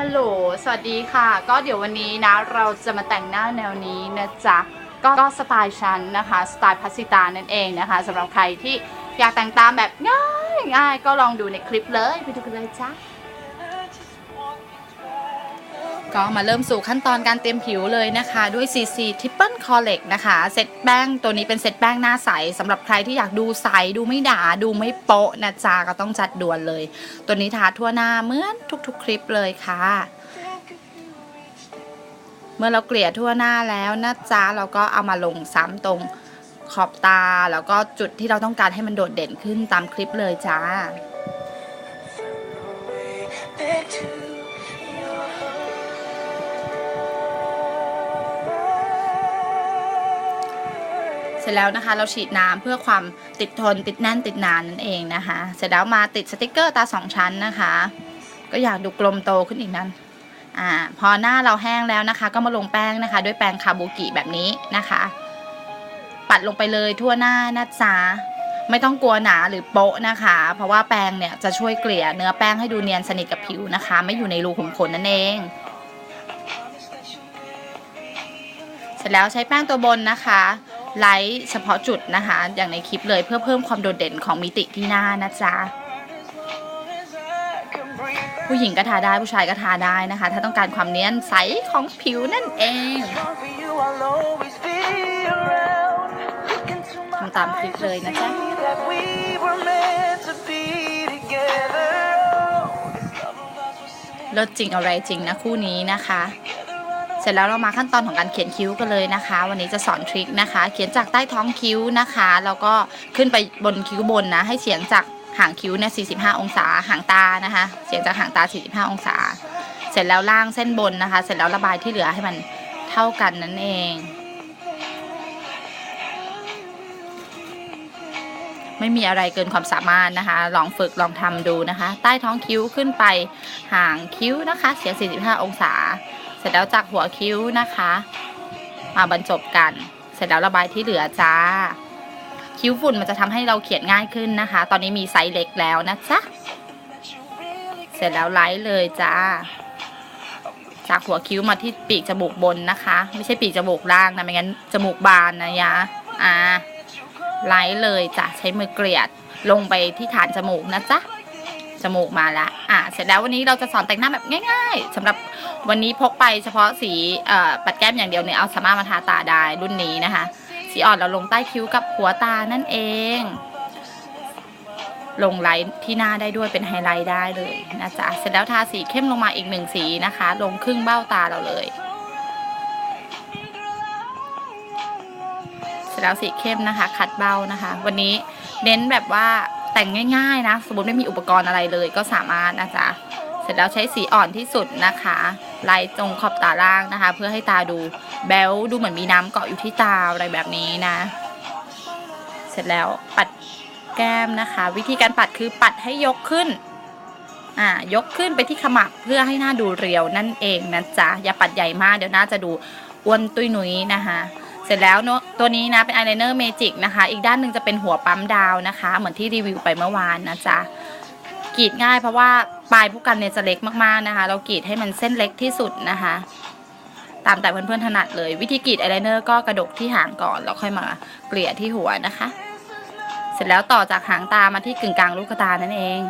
ฮัลโหล สวัสดีค่ะ ก็เดี๋ยววันนี้นะ เราจะมาแต่งหน้าแนวนี้นะจ๊ะ ก็ก็สไตล์ฉันนะคะ สไตล์พัสิตานั่นเองนะคะสำหรับใครที่อยากแต่งตามแบบง่ายง่ายก็ลองดูในคลิปเลย ไปดูกันเลยจ้า ก็มาเริ่มสู่ขั้นตอนการเตรียมผิวเลยนะคะ ด้วย CC Triple Collect นะคะเซตแป้งตัวนี้เป็นเซตแป้งหน้าใสสำหรับใครที่อยากดูใส ดูไม่ด่าดูไม่โป๊ะนะจ๊ะก็ต้องจัดด่วนเลย ตัวนี้ทาทั่วหน้าเหมือนทุกๆ คลิปเลยค่ะ เมื่อเราเกลี่ยทั่วหน้าแล้วนะจ๊ะเราก็เอามาลงซ้ำตรงขอบตาแล้วก็จุดที่เราต้องการให้มันโดดเด่นขึ้นตามคลิปเลยจ้า back to สร็จแล้วนะคะ เราฉีดน้ำเพื่อความติดทนติดแน่นติดนานนั่นเองนะคะ เสร็จแล้วมาติดสติกเกอร์ตาสองชั้นนะคะ ก็อยากดูกลมโตขึ้นอีกนั้นอ่าพอหน้าเราแห้งแล้วนะคะ ก็มาลงแป้งนะคะ ด้วยแป้งคาบูกิแบบนี้นะคะ ปัดลงไปเลยทั่วหน้านะจ๊ะไม่ต้องกลัวหนาหรือโป๊ะนะคะ เพราะว่าแป้งเนี่ยจะช่วยเกลี่ยเนื้อแป้งให้ดูเนียนสนิทกับผิวนะคะ ไม่อยู่ในรูขุมขนนั่นเอง เสร็จแล้วใช้แป้งตัวบนนะคะ ไลท์เฉพาะจุดนะคะ อย่างในคลิปเลยเพื่อเพิ่มความโดดเด่นของมิติที่หน้านะจ๊ะผู้หญิงก็ทาได้ผู้ชายก็ทาได้นะคะ ถ้าต้องการความเนียนใสของผิวนั่นเองทำตามคลิปเลยนะจ๊ะเลิศจริงอะไรจริงนะคู่นี้นะคะ สร็จแล้วเรามาขั้นตอนของการเขียนคิ้วกันเลยนะคะ วันนี้จะสอนทริคนะคะ เขียนจากใต้ท้องคิ้วนะคะ แล้วก็ขึ้นไปบนคิ้วบนนะ ให้เฉียงจากหางคิ้วเนี่ย 45 องศา หางตานะคะ เฉียงจากหางตา 45 องศา เสร็จแล้วล่างเส้นบนนะคะ เสร็จแล้วระบายที่เหลือให้มันเท่ากันนั่นเอง ไม่มีอะไรเกินความสามารถนะคะ ลองฝึกลองทำดูนะคะ ใต้ท้องคิ้วขึ้นไปหางคิ้วนะคะ เฉียง 45 องศา เสร็จแล้วจากหัวคิ้วนะคะ มาบรรจบกัน เสร็จแล้วระบายที่เหลือจ้า คิ้วฝุ่นมันจะทำให้เราเขียนง่ายขึ้นนะคะ ตอนนี้มีไซส์เล็กแล้วนะจ๊ะเสร็จแล้วไลท์เลยจ้า จากหัวคิ้วมาที่ปีกจมูกบนนะคะ ไม่ใช่ปีกจมูกล่างนะไม่งั้นจมูกบานนะยะอ่าไลท์เลยจ้ะใช้มือเกลียดลงไปที่ฐานจมูกนะจ๊ะ จมูกมาละอะเสร็จแล้ววันนี้เราจะสอนแต่งหน้าแบบง่าย ๆสำหรับวันนี้พกไปเฉพาะสีปัดแก้มอย่างเดียวเนี่ยเอาสามารถมาทาตาได้รุ่นนี้นะคะ สีอ่อนเราลงใต้คิ้วกับหัวตานั่นเอง ลงไลท์ที่หน้าได้ด้วยเป็นไฮไลท์ได้เลยนะจ๊ะเสร็จแล้วทาสีเข้มลงมาอีกหนึ่งสีนะคะ ลงครึ่งเบ้าตาเราเลย เสร็จแล้วสีเข้มนะคะ คัดเบ้านะคะ วันนี้เน้นแบบว่า แต่งง่ายๆนะ สมมติไม่มีอุปกรณ์อะไรเลยก็สามารถนะจ๊ะเสร็จแล้วใช้สีอ่อนที่สุดนะคะไล่ตรงขอบตาล่างนะคะ เพื่อให้ตาดูแบลดูเหมือนมีน้ำเกาะอยู่ที่ตาอะไรแบบนี้นะ เสร็จแล้วปัดแก้มนะคะ วิธีการปัดคือปัดให้ยกขึ้นอ่ายกขึ้นไปที่ขมับเพื่อให้หน้าดูเรียวนั่นเองนะจ๊ะอย่าปัดใหญ่มากเดี๋ยวหน้าจะดูอ้วนตุ้ยหนุยนะคะ เสร็จแล้วเนอะตัวนี้นะเป็นอายไลเนอร์เมจิกนะคะ อีกด้านหนึ่งจะเป็นหัวปั๊มดาวนะคะ เหมือนที่รีวิวไปเมื่อวานนะจ๊ะกรีดง่ายเพราะว่าปลายผู้กันเนี่ยจะเล็กมากๆนะคะ เรากรีดให้มันเส้นเล็กที่สุดนะคะ ตามแต่เพื่อนๆถนัดเลย วิธีกรีดอายไลเนอร์ก็กระดกที่หางก่อนแล้วค่อยมาเกลี่ยที่หัวนะคะ เสร็จแล้วต่อจากหางตามาที่กึ่งกลางลูกตานั่นเอง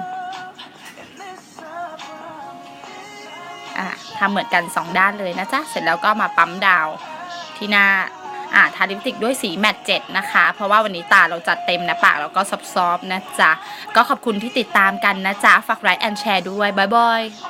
อะทำเหมือนกันสองด้านเลยนะจ๊ะเสร็จแล้วก็มาปั๊มดาวที่หน้า อ่าทาลิปสติกด้วยสีแมตต์เจ็ดนะคะ เพราะว่าวันนี้ตาเราจัดเต็มนะปากเราก็ซอฟๆนะจ๊ะ ก็ขอบคุณที่ติดตามกันนะจ๊ะ ฝากไลค์แอนแชร์ด้วย บ๊ายบาย